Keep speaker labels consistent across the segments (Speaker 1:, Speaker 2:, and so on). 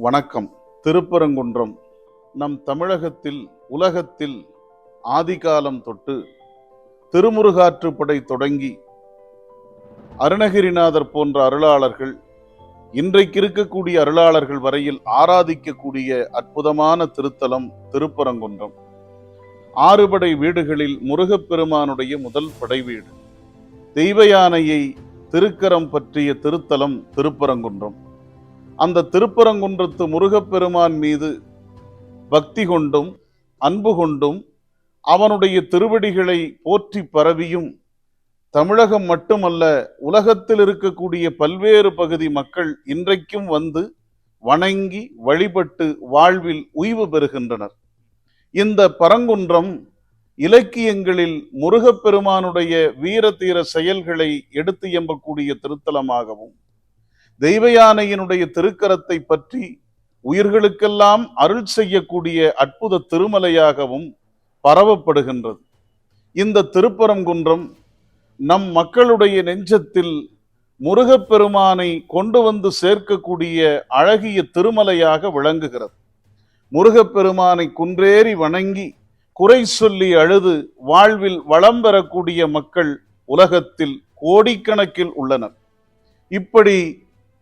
Speaker 1: வணக்கம். திருப்பரங்குன்றம். நம் தமிழகத்தில் உலகத்தில் ஆதிகாலம் தொட்டு திருமுருகாற்றுப்படை தொடங்கி அருணகிரிநாதர் போன்ற அருளாளர்கள் இன்றைக்கு இருக்கக்கூடிய அருளாளர்கள் வரையில் ஆராதிக்கக்கூடிய அற்புதமான திருத்தலம் திருப்பரங்குன்றம். ஆறுபடை வீடுகளில் முருகப்பெருமானுடைய முதல் படை வீடு. தெய்வ யானையை திருக்கரம் பற்றிய திருத்தலம் திருப்பரங்குன்றம். அந்த திருப்பரங்குன்றத்து முருகப்பெருமான் மீது பக்தி கொண்டும் அன்பு கொண்டும் அவனுடைய திருவடிகளை போற்றி பரவியும் தமிழகம் மட்டுமல்ல உலகத்தில் இருக்கக்கூடிய பல்வேறு பகுதி மக்கள் இன்றைக்கும் வந்து வணங்கி வழிபட்டு வாழ்வில் உய்வு பெறுகின்றனர். இந்த பரங்குன்றம் இலக்கியங்களில் முருகப்பெருமானுடைய வீரதீர செயல்களை எடுத்து எம்பக்கூடிய திருத்தலமாகவும் தெய்வயானையினுடைய திருக்கரத்தை பற்றி உயிர்களுக்கெல்லாம் அருள் செய்யக்கூடிய அற்புத திருமலையாகவும் பரவப்படுகின்றது. இந்த திருப்பரங்குன்றம் நம் மக்களுடைய நெஞ்சத்தில் முருகப்பெருமானை கொண்டு வந்து சேர்க்கக்கூடிய அழகிய திருமலையாக விளங்குகிறது. முருகப்பெருமானை குன்றேறி வணங்கி குறை சொல்லி அழுது வாழ்வில் வளம் பெறக்கூடிய மக்கள் உலகத்தில் கோடிக்கணக்கில் உள்ளனர். இப்படி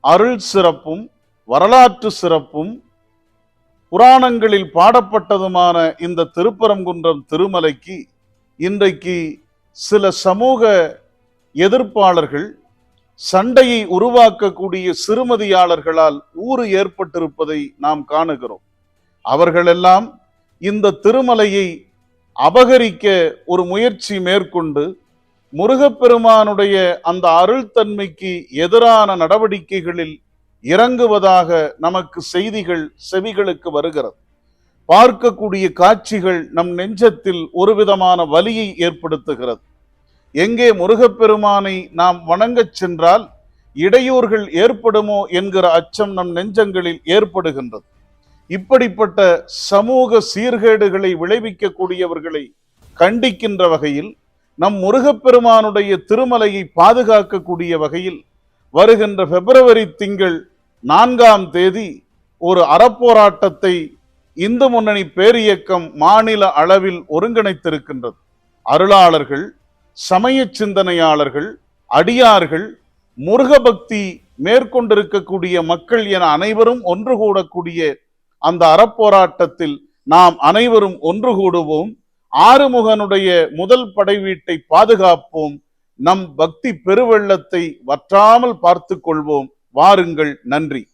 Speaker 1: அருள் சிறப்பும் வரலாற்று சிறப்பும் புராணங்களில் பாடப்பட்டதுமான இந்த திருப்பரங்குன்றம் திருமலைக்கு இன்றைக்கு சில சமூக எதிர்ப்பாளர்கள் சண்டையை உருவாக்கக்கூடிய சிறுமதியாளர்களால் ஊறு ஏற்பட்டிருப்பதை நாம் காணுகிறோம். அவர்களெல்லாம் இந்த திருமலையை அபகரிக்க ஒரு முயற்சி மேற்கொண்டு முருகப்பெருமானுடைய அந்த அருள் தன்மைக்கு எதிரான நடவடிக்கைகளில் இறங்குவதாக நமக்கு செய்திகள் செவிகளுக்கு வருகிறது. பார்க்கக்கூடிய காட்சிகள் நம் நெஞ்சத்தில் ஒரு விதமான வலியை ஏற்படுத்துகிறது. எங்கே முருகப்பெருமானை நாம் வணங்கச் சென்றால் இடையூறுகள் ஏற்படுமோ என்கிற அச்சம் நம் நெஞ்சங்களில் ஏற்படுகின்றது. இப்படிப்பட்ட சமூக சீர்கேடுகளை விளைவிக்கக்கூடியவர்களை கண்டிக்கின்ற வகையில் நம் முருகப்பெருமானுடைய திருமலையை பாதுகாக்கக்கூடிய வகையில் வருகின்ற பிப்ரவரி திங்கள் நான்காம் தேதி ஒரு அறப்போராட்டத்தை இந்து முன்னணி பேரியக்கம் மாநில அளவில் ஒருங்கிணைத்திருக்கின்றது. அருளாளர்கள் சமய சிந்தனையாளர்கள் அடியார்கள் முருகபக்தி மேற்கொண்டிருக்கக்கூடிய மக்கள் என அனைவரும் ஒன்று கூடக்கூடிய அந்த அறப்போராட்டத்தில் நாம் அனைவரும் ஒன்று கூடுவோம். ஆறுமுகனுடைய முதல் படை வீட்டை பாதுகாப்போம். நம் பக்தி பெருவெள்ளத்தை வற்றாமல் பார்த்து கொள்வோம். வாருங்கள் நன்றி.